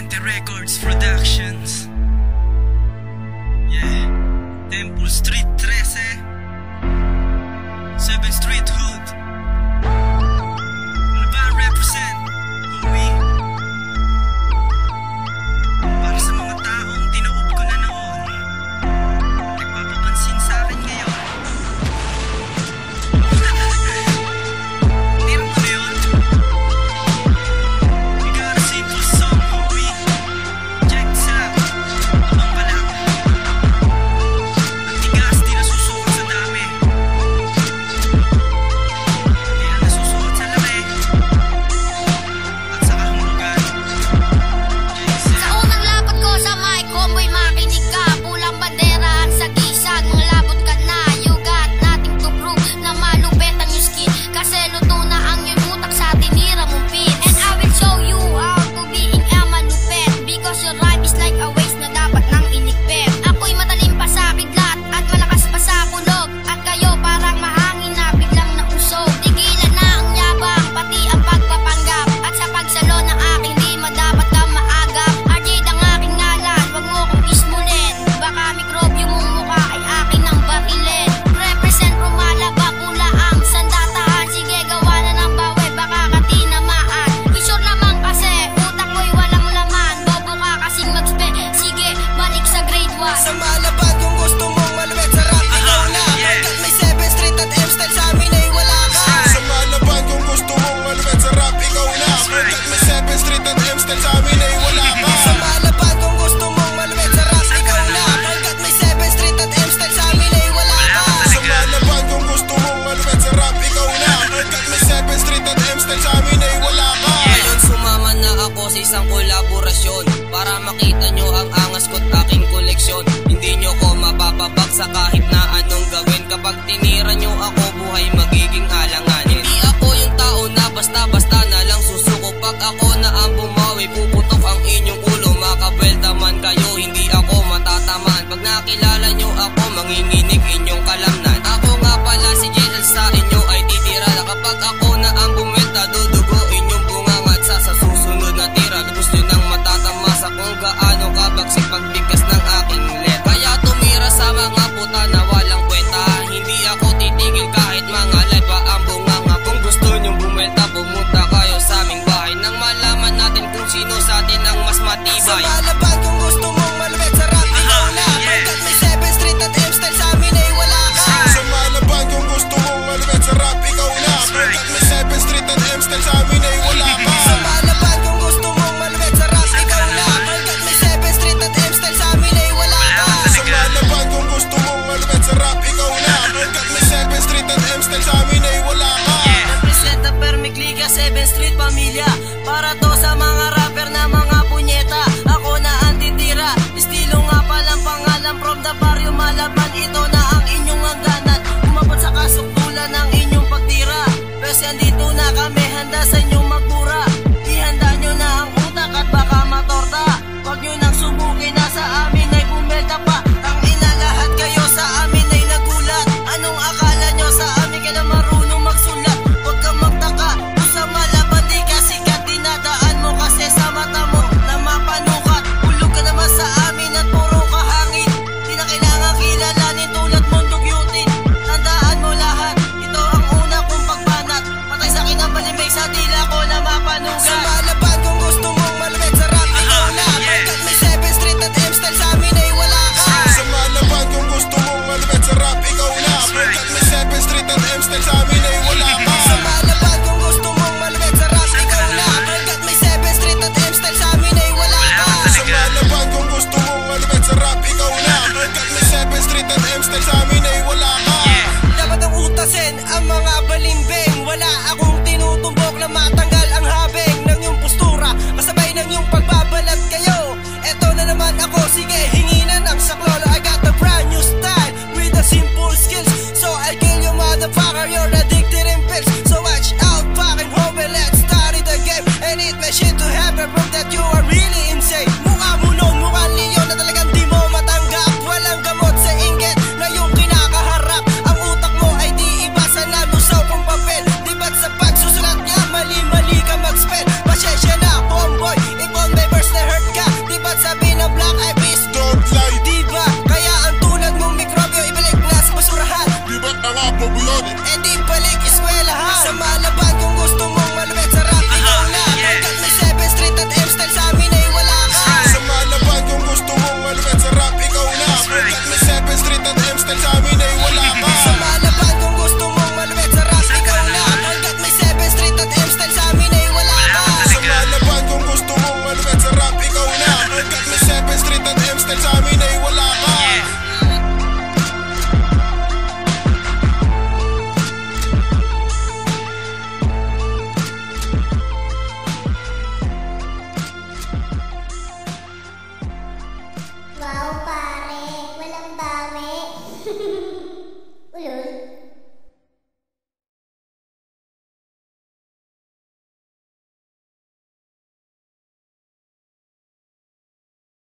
Vicente Records Productions. Yeah. Temple Street. argumentador do street pamilya. Para to sa mga rapper na mga punyeta. Ako na ang titira. Estilo nga palang pangalan. From the barrio Malaban Ito na ang inyong hangganan Umabot sa kasuktulan ng inyong pagtira. Pwes dito na kami Handa sa inyo.